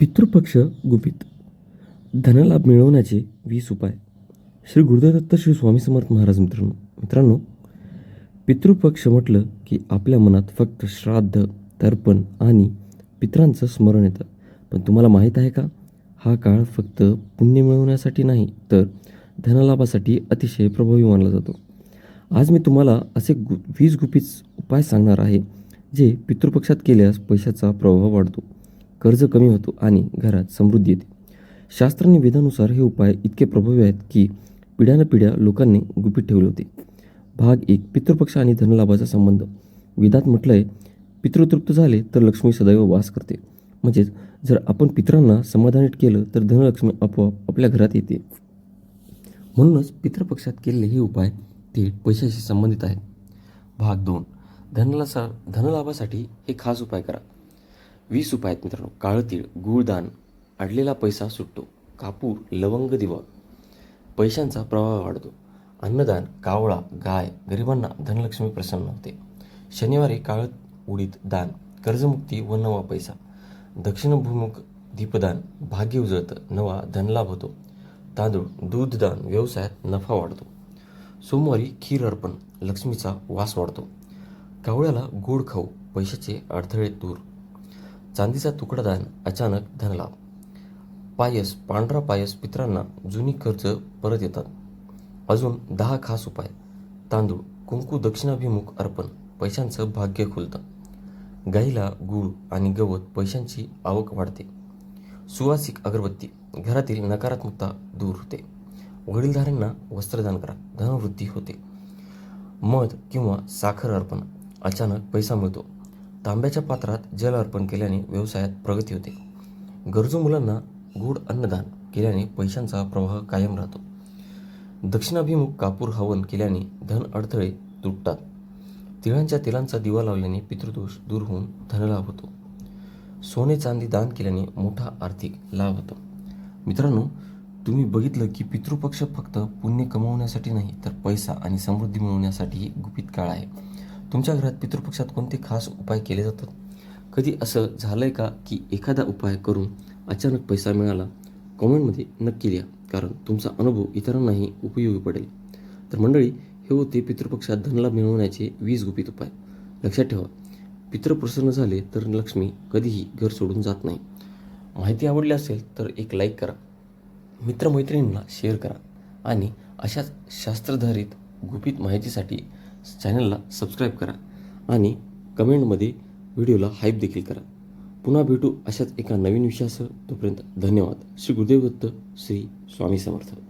पितृपक्ष गुपित. धनलाभ मिळवण्याचे वीस उपाय. श्री गुरुदत्त श्री स्वामी समर्थ महाराज मित्रांनो मित्रांनो पितृपक्ष म्हटलं की आपल्या मनात फक्त श्राद्ध तर्पण आणि पित्रांचं स्मरण येतं. पण तुम्हाला माहीत आहे का? हा काळ फक्त पुण्य मिळवण्यासाठी नाही तर धनलाभासाठी अतिशय प्रभावी मानला जातो. आज मी तुम्हाला असे गु वीस गुपित उपाय सांगणार आहे जे पितृपक्षात केल्यास पैशाचा प्रभाव वाढतो. कर्ज कमी होतो आणि घरात समृद्धी येते. शास्त्र आणि वेदानुसार हे उपाय इतके प्रभावी आहेत की पिढ्यानपिढ्या लोकांनी गुपित ठेवले होते. भाग एक पितृपक्ष आणि धनलाभाचा संबंध. वेदात म्हटलं आहे पितृतृप्त झाले तर लक्ष्मी सदैव वास करते. म्हणजेच जर आपण पितरांना समाधानित केलं तर धनलक्ष्मी आपोआप आपल्या घरात येते. म्हणूनच पितृपक्षात केलेले हे उपाय थेट पैशाशी संबंधित आहेत. भाग दोन धनलासा धनलाभासाठी हे खास उपाय करा. वीस उपाय आहेत मित्रांनो. काळतीळ गुळदान अडलेला पैसा सुटतो. कापूर लवंग दिवा पैशांचा प्रवाह वाढतो. अन्नदान कावळा गाय गरिबांना धनलक्ष्मी प्रसन्न होते. शनिवारी काळ उडीद दान कर्जमुक्ती व नवा पैसा. दक्षिणभूमुख दीपदान भाग्य उजळतं नवा धनलाभ होतो. तांदूळ दूधदान व्यवसायात नफा वाढतो. सोमवारी खीर अर्पण लक्ष्मीचा वास वाढतो. कावळ्याला गोड खाऊ पैशाचे अडथळे दूर. चांदीचा तुकडा दान अचानक धनलाभ. पायस पांढरा पायस पित्रांना जुनी कर्ज परत येतात. अजून दहा खास उपाय. तांदूळ कुंकू दक्षिणाभिमुख अर्पण पैशांचं भाग्य खुलतं. गाईला गूळ आणि गवत पैशांची आवक वाढते. सुवासिक अगरबत्ती घरातील नकारात्मकता दूर होते. वडीलधाऱ्यांना वस्त्रदान करा धनवृद्धी होते. मध किंवा साखर अर्पण अचानक पैसा मिळतो. तांब्याच्या पात्रात जल अर्पण केल्याने व्यवसायात प्रगती होते. गरजू मुलांना गूढ अन्नदान केल्याने पैशांचा प्रवाह कायम राहतो. दक्षिणाभिमुख कापूर हवन केल्याने धन अडथळे तुटतात. तिळांच्या तेलांचा दिवा लावल्याने पितृदोष दूर होऊन धनलाभ होतो. सोने चांदी दान केल्याने मोठा आर्थिक लाभ होतो. मित्रांनो तुम्ही बघितलं की पितृपक्ष फक्त पुण्य कमवण्यासाठी नाही तर पैसा आणि समृद्धी मिळवण्यासाठीही गुपित काळ आहे. तुमच्या घरात पितृपक्षात कोणते खास उपाय केले जातात? कधी असं झालं आहे का की एखादा उपाय करून अचानक पैसा मिळाला? कमेंटमध्ये नक्की लिहा कारण तुमचा अनुभव इतरांनाही उपयोगी पडेल. तर मंडळी हे होते पितृपक्षात धनला मिळवण्याचे वीस गुपित उपाय. लक्षात ठेवा पितृ प्रसन्न झाले तर लक्ष्मी कधीही घर सोडून जात नाही. माहिती आवडली असेल तर एक लाईक करा मित्रमैत्रिणींना शेअर करा आणि अशाच शास्त्रधारित गुपित माहितीसाठी चॅनलला सबस्क्राईब करा आणि कमेंटमध्ये व्हिडिओला हाईप देखील करा. पुन्हा भेटू अशाच एका नवीन विषयासह. तोपर्यंत धन्यवाद. श्री गुरुदेव दत्त श्री स्वामी समर्थ.